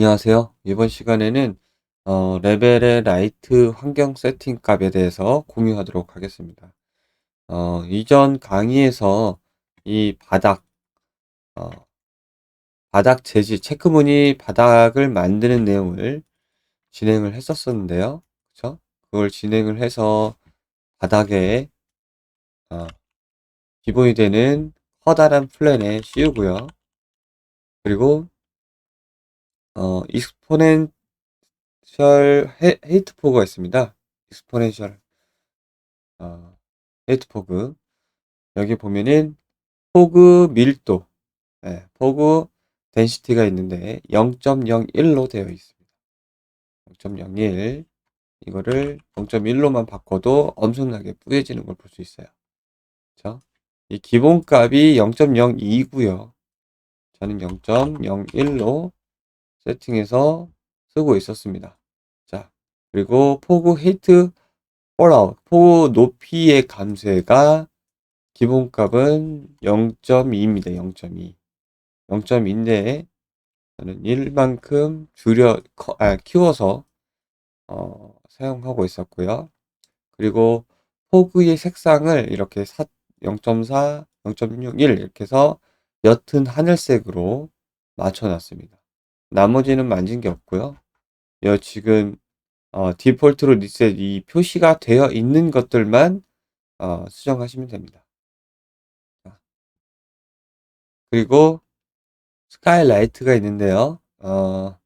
안녕하세요. 이번 시간에는 어, 레벨의 라이트 환경 세팅 값에 대해서 공유하도록 하겠습니다. 어, 이전 강의에서 이 바닥, 어, 바닥 재질, 체크무늬 바닥을 만드는 내용을 진행을 했었었는데요. 그쵸? 그걸 진행을 해서 바닥에 어, 기본이 되는 커다란 플랜에 씌우고요. 그리고 어, 익스포넨셜 헤, 헤이트 포그가 있습니다. 익스포넨셜 어, 헤이트 포그 여기 보면은 포그 밀도 네, 포그 덴시티가 있는데 0.01로 되어 있습니다. 0.01 이거를 0.1로만 바꿔도 엄청나게 뿌얘지는 걸 볼 수 있어요. 그렇죠? 이 기본값이 0.02고요. 저는 0.01로 세팅해서 쓰고 있었습니다. 자, 그리고 포구 헤이트 폴아웃, 포구 높이의 감쇄가 기본값은 0.2입니다. 0.2. 0.2인데 저는 1만큼 줄여 아, 키워서 어, 사용하고 있었고요. 그리고 포그의 색상을 이렇게 0.4, 0.61 이렇게 해서 옅은 하늘색으로 맞춰놨습니다. 나머지는 만진 게 없고요. 여 지금 어, 디폴트로 리셋 이 표시가 되어 있는 것들만 어, 수정하시면 됩니다. 그리고 스카이라이트가 있는데요. 어,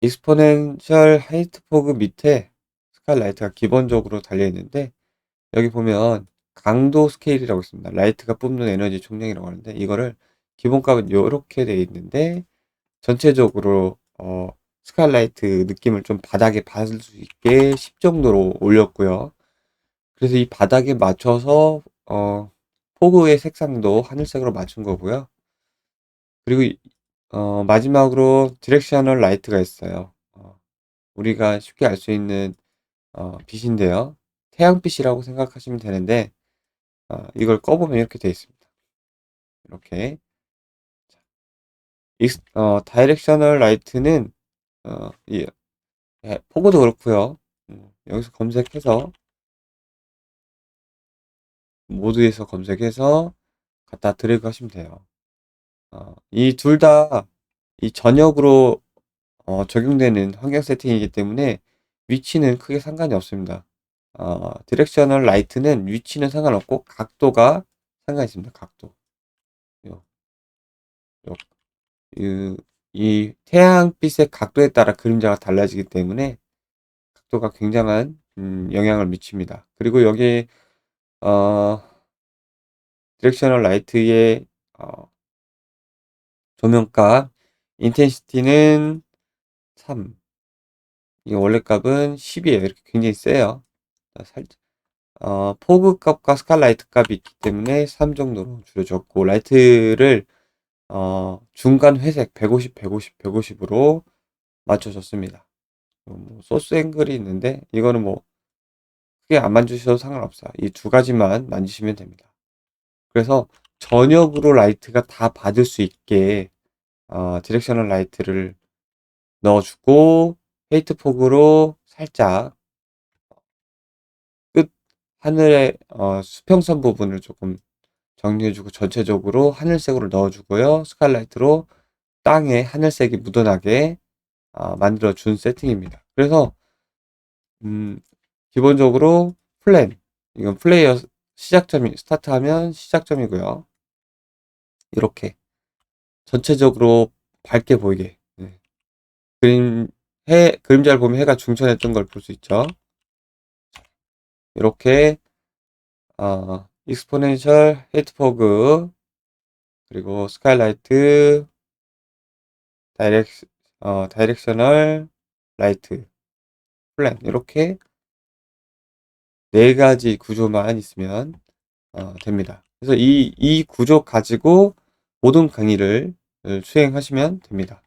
익스포넨셜 하이트 포그 밑에 스카이라이트가 기본적으로 달려 있는데 여기 보면 강도 스케일이라고 있습니다. 라이트가 뿜는 에너지 총량이라고 하는데 이거를 기본값은 이렇게 되어 있는데 전체적으로 어, 스카이라이트 느낌을 좀 바닥에 받을 수 있게 10 정도로 올렸고요. 그래서 이 바닥에 맞춰서 어, 포그의 색상도 하늘색으로 맞춘 거고요. 그리고 어, 마지막으로 디렉셔널 라이트가 있어요. 어, 우리가 쉽게 알 수 있는 어, 빛인데요. 태양빛이라고 생각하시면 되는데 어, 이걸 꺼보면 이렇게 되어 있습니다. 이렇게 어, 다이렉셔널 라이트는 어, 예, 예, 포고도 그렇고요. 음, 여기서 검색해서 모드에서 검색해서 갖다 드래그 하시면 돼요. 어, 이 둘 다 이 전역으로 어, 적용되는 환경 세팅이기 때문에 위치는 크게 상관이 없습니다. 어, 디렉셔널 라이트는 위치는 상관없고 각도가 상관이 있습니다. 각도. 요, 요, 이, 이 태양빛의 각도에 따라 그림자가 달라지기 때문에 각도가 굉장한 음, 영향을 미칩니다. 그리고 여기 어, 디렉셔널 라이트의 어, 조명값 인텐시티는 3. 이 원래 값은 10이에요. 이렇게 굉장히 세요. 살짝 어, 포그 값과 스칼라이트 값이 있기 때문에 3 정도로 줄여줬고 라이트를 어, 중간 회색 150, 150, 150으로 맞춰줬습니다. 뭐 소스 앵글이 있는데 이거는 뭐 크게 안 만지셔도 상관없어요. 이 두 가지만 만지시면 됩니다. 그래서 전역으로 라이트가 다 받을 수 있게 어, 디렉셔널 라이트를 넣어주고 헤이트 폭으로 살짝 끝 하늘의 어, 수평선 부분을 조금 정리해주고 전체적으로 하늘색으로 넣어주고요. 스칼라이트로 땅에 하늘색이 묻어나게 어, 만들어준 세팅입니다. 그래서 음, 기본적으로 플랜 이건 플레이어 시작점이 스타트하면 시작점이고요. 이렇게 전체적으로 밝게 보이게 네. 그림 해 그림자를 보면 해가 중천했던 걸 볼 수 있죠. 이렇게 어, 익스포넨셜 헤드포그 그리고 스카이라이트 다이렉 어, 다이렉셔널 라이트 플랜 이렇게 네 가지 구조만 있으면 어, 됩니다. 그래서 이, 이 구조 가지고 모든 강의를 수행하시면 됩니다.